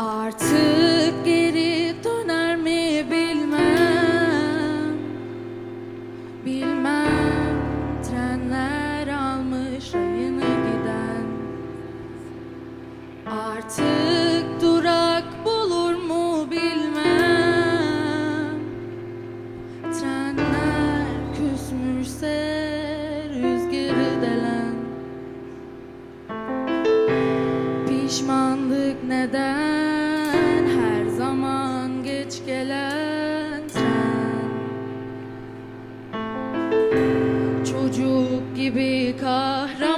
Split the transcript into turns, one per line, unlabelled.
Artık geri döner mi bilmem. Bilmem trenler almış rayını giden. Artık durak bulur mu bilmem. Trenler küsmüşse rüzgarı delen. Pişmanlık neden? gelen sen. Çocuk gibi kahraman